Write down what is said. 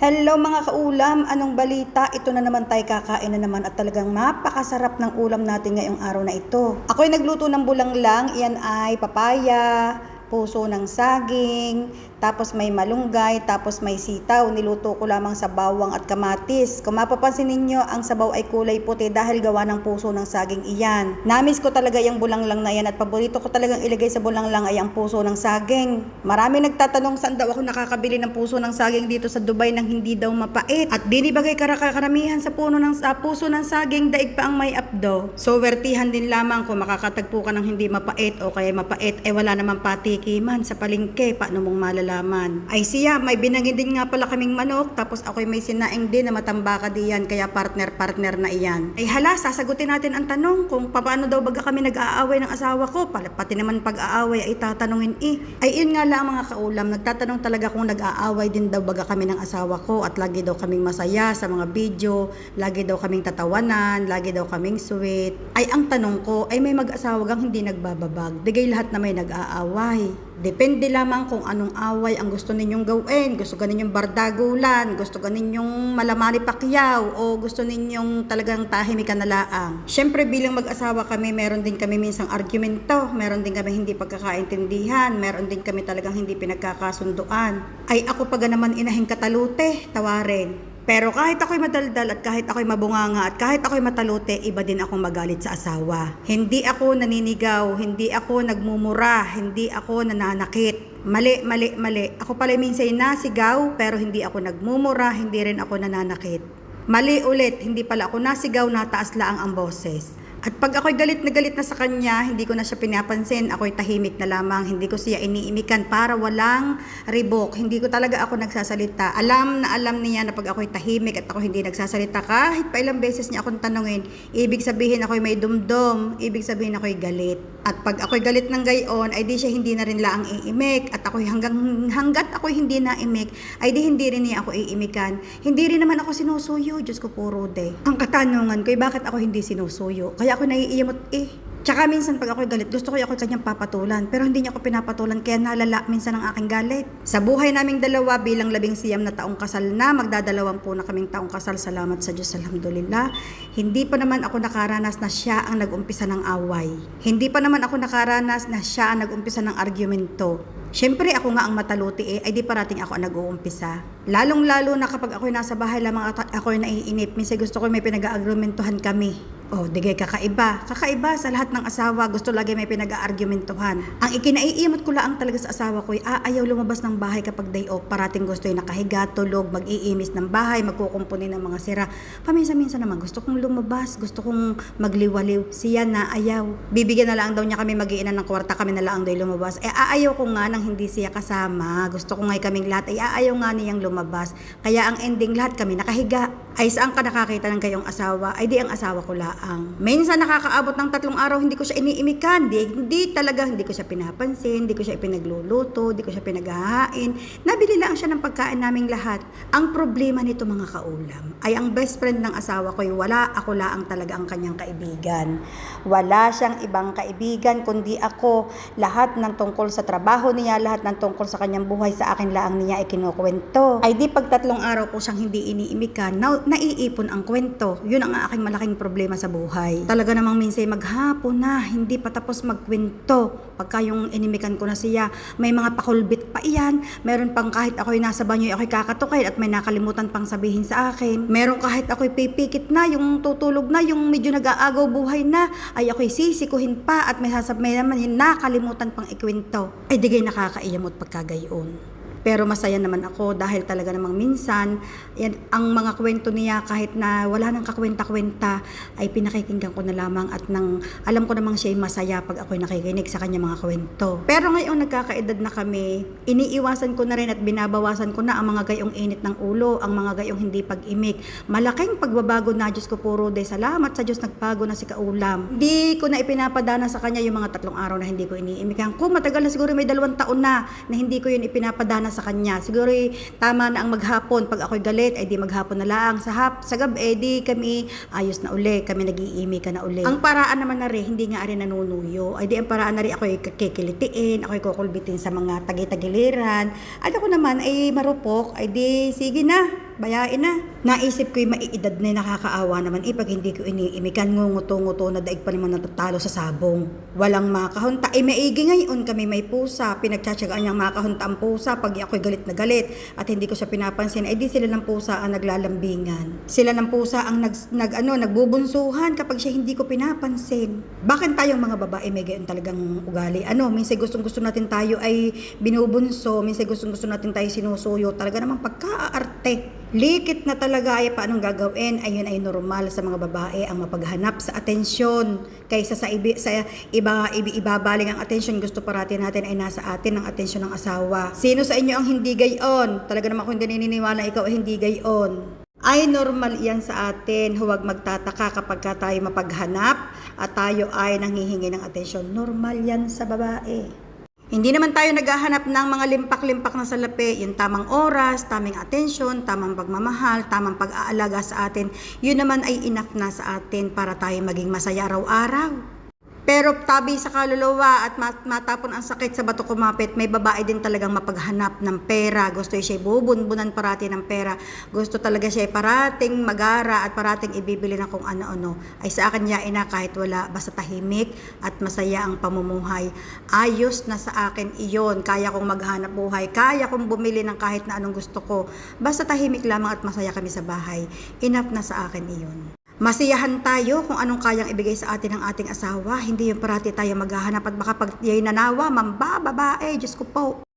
Hello mga kaulam, anong balita? Ito na naman tayo kakain na naman at talagang napakasarap ng ulam natin ngayong araw na ito. Ako'y nagluto ng bulanglang, iyan ay papaya, puso ng saging, tapos may malunggay, tapos may sitaw. Niluto ko lamang sa bawang at kamatis. Kung mapapansin ninyo, ang sabaw ay kulay puti dahil gawa ng puso ng saging iyan. Namis ko talaga yung bulanglang na yan at paborito ko talagang ilagay sa bulanglang ay ang puso ng saging. Marami nagtatanong saan daw ako nakakabili ng puso ng saging dito sa Dubai nang hindi daw mapait. At binibagay karamihan sa puno ng sa puso ng saging daig pa ang may updo. So wertihan din lamang kung makakatagpo ka ng hindi mapait o kaya mapait eh wala namang patikiman sa palengke paano mong malalaman. Ay siya, may binangin din nga pala kaming manok tapos ako'y may sinaing din na matambaka diyan kaya partner-partner na iyan. Ay hala, sasagutin natin ang tanong kung paano daw baga kami nag-aaway ng asawa ko. Pati naman pag-aaway ay tatanungin eh. Ay yun nga lang mga kaulam, nagtatanong talaga kung nag-aaway din daw baga kami ng asawa ko at lagi daw kaming masaya sa mga video, lagi daw kaming tatawanan, lagi daw kaming sweet. Ay ang tanong ko, ay may mag-asawa gang hindi nagbababag. Digay lahat na may nag-aaway. Depende lamang kung anong away ang gusto ninyong gawin. Gusto ka ninyong bardagulan, gusto ka ninyong malamani pakyaw, o gusto ninyong talagang tahimikan na laang. Siyempre bilang mag-asawa kami, meron din kami minsang argumento, meron din kami hindi pagkakaintindihan, meron din kami talagang hindi pinagkakasunduan. Ay ako pa naman inahing katalute, tawarin. Pero kahit ako'y madaldal at kahit ako'y mabunganga at kahit ako'y matalute, iba din akong magalit sa asawa. Hindi ako naninigaw, hindi ako nagmumura, hindi ako nananakit. Mali, mali, mali. Ako pala minsan nasigaw pero hindi ako nagmumura, hindi rin ako nananakit. Mali ulit, hindi pala ako nasigaw, nataas lang ang boses. At pag ako'y galit na galit na sa kanya, hindi ko na siya pinapansin, ako'y tahimik na lamang, hindi ko siya iniimikan para walang ribok. Hindi ko talaga ako nagsasalita. Alam na alam niya na pag ako'y tahimik at ako hindi nagsasalita, kahit pa ilang beses niya akong tanungin, ibig sabihin ako'y may dumdum, ibig sabihin ako'y galit. At pag ako'y galit ng gayon, ay di siya hindi na rin laang iimik. At ako'y hanggang, hanggat ako'y hindi na imik, ay di hindi rin niya ako iimikan. Hindi rin naman ako sinusuyo, Diyos ko puro de. Ang katanungan ko, ay bakit ako hindi sinusuyo? Kaya ako naiiyamot eh. Tsaka minsan pag ako'y galit, gusto ko ako kanyang papatulan. Pero hindi niya ako pinapatulan, kaya nalala minsan ang aking galit. Sa buhay naming dalawa bilang labing siyam na taong kasal na, magdadalawang po na kaming taong kasal, salamat sa Diyos, alhamdulillah. Hindi pa naman ako nakaranas na siya ang nag-umpisa ng away. Hindi pa naman ako nakaranas na siya ang nag-umpisa ng argumento. Siyempre ako nga ang mataluti eh, ay di parating ako ang nag-uumpisa. Lalong-lalo na kapag ako'y nasa bahay lamang ako'y naiinip, minsan gusto ko may pinag-aagrumentuhan kami. Oh, digay kakaiba. Kakaiba sa lahat ng asawa, gusto lagi may pinag-aargumentuhan. Ang ikinaiimot ko lang talaga sa asawa ko ay aayaw lumabas ng bahay kapag day off. Parating gusto yung nakahiga, tulog, mag-iimis ng bahay, magkukumpuni ng mga sira. Paminsan-minsan naman, gusto kong lumabas, gusto kong magliwaliw. Siya na ayaw. Bibigyan na lang daw niya kami mag-iinan ng kwarta, kami na lang daw lumabas. Eh, aayaw ko nga nang hindi siya kasama. Gusto ko nga kaming lahat, ay aayaw nga niyang lumabas. Kaya ang ending lahat kami nakahiga. Ay saan ka nakakita ng kayong asawa? Ay di ang asawa ko laang. Minsan nakakaabot ng tatlong araw, hindi ko siya iniimikan. Di, hindi talaga, hindi ko siya pinapansin, hindi ko siya ipinagluluto, hindi ko siya pinaghahain. Nabili lang siya ng pagkain naming lahat. Ang problema nito mga kaulam, ay ang best friend ng asawa ko, ay wala ako laang talaga ang kanyang kaibigan. Wala siyang ibang kaibigan, kundi ako. Lahat ng tungkol sa trabaho niya, lahat ng tungkol sa kanyang buhay sa akin laang niya ay kinukwento. Ay di pag tatlong araw ko siyang hindi iniimikan, na, naiipon ang kwento. Yun ang aking malaking problema sa buhay. Talaga namang minsan maghapon na, hindi pa tapos magkwento. Pagka yung inimikan ko na siya, may mga pakulbit pa iyan. Meron pang kahit ako'y nasa banyo, ako'y kakatukoy at may nakalimutan pang sabihin sa akin. Meron kahit ako'y pipikit na, yung tutulog na, yung medyo nag-aagaw buhay na, ay ako'y sisikuhin pa at may sasabihin naman yung nakalimutan pang ikwento. Ay digay nakakaiyamot pagkagayon. Pero masaya naman ako dahil talaga namang minsan, yan, ang mga kwento niya kahit na wala nang kakwenta-kwenta, ay pinakikinggan ko na lamang at nang alam ko namang siya ay masaya pag ako'y nakikinig sa kanya mga kwento. Pero ngayon nagkakaedad na kami, iniiwasan ko na rin at binabawasan ko na ang mga gayong init ng ulo, ang mga gayong hindi pag-imik. Malaking pagbabago na, Diyos ko puro de. Salamat sa Diyos, nagbago na si Kaulam. Di ko na ipinapadana sa kanya yung mga tatlong araw na hindi ko iniimikan. Kung matagal na siguro may dalawang taon na na hindi ko yun ipinapadana sa kanya. Siguro eh, tama na ang maghapon. Pag ako'y galit, ay di maghapon na lang. Sa, hap, sa gabi, eh, di kami ayos na uli. Kami nag-iimi ka na uli. Ang paraan naman na rin, hindi nga rin nanunuyo. Ay di ang paraan na rin ako'y kikilitiin, ako'y kukulbitin sa mga tagi-tagiliran. At ako naman ay marupok, ay di sige na. Bayain na. Naisip ko yung maiidad na nakakaawa naman eh pag hindi ko iniimikan ngunguto-nguto na daig pa naman natatalo sa sabong. Walang makahunta. Eh maigi ngayon kami may pusa. Pinagtsatsagaan niyang makahunta ang pusa pag ako'y galit na galit at hindi ko siya pinapansin. Eh di sila ng pusa ang naglalambingan. Sila ng pusa ang nag, nag ano, nagbubunsuhan kapag siya hindi ko pinapansin. Bakit tayong mga babae may gayon talagang ugali? Ano, minsan gustong gusto natin tayo ay binubunso, minsan gustong gusto natin tayo sinusuyo. Talaga namang pagkaarte. Likit na talaga ay paanong gagawin, ayun ay normal sa mga babae ang mapaghanap sa atensyon kaysa sa, ibi, sa iba, ibi, ibabaling ang atensyon gusto parati natin ay nasa atin ang atensyon ng asawa. Sino sa inyo ang hindi gayon? Talaga naman kung hindi naniniwala ikaw ay hindi gayon. Ay normal iyan sa atin, huwag magtataka kapag ka tayo mapaghanap at tayo ay nanghihingi ng atensyon. Normal yan sa babae. Hindi naman tayo naghahanap ng mga limpak-limpak na salapi, yung tamang oras, tamang atensyon, tamang pagmamahal, tamang pag-aalaga sa atin. Yun naman ay enough na sa atin para tayo maging masaya araw-araw. Pero tabi sa kaluluwa at mat- matapon ang sakit sa bato kumapit, may babae din talagang mapaghanap ng pera. Gusto siya bubunbunan parati ng pera. Gusto talaga siya parating magara at parating ibibili na kung ano-ano. Ay sa akin niya ina kahit wala, basta tahimik at masaya ang pamumuhay. Ayos na sa akin iyon. Kaya kong maghanap buhay. Kaya kong bumili ng kahit na anong gusto ko. Basta tahimik lamang at masaya kami sa bahay. Enough na sa akin iyon. Masiyahan tayo kung anong kayang ibigay sa atin ng ating asawa. Hindi yung parati tayo maghahanap at baka pag yay nanawa, mamba, babae, Diyos ko po.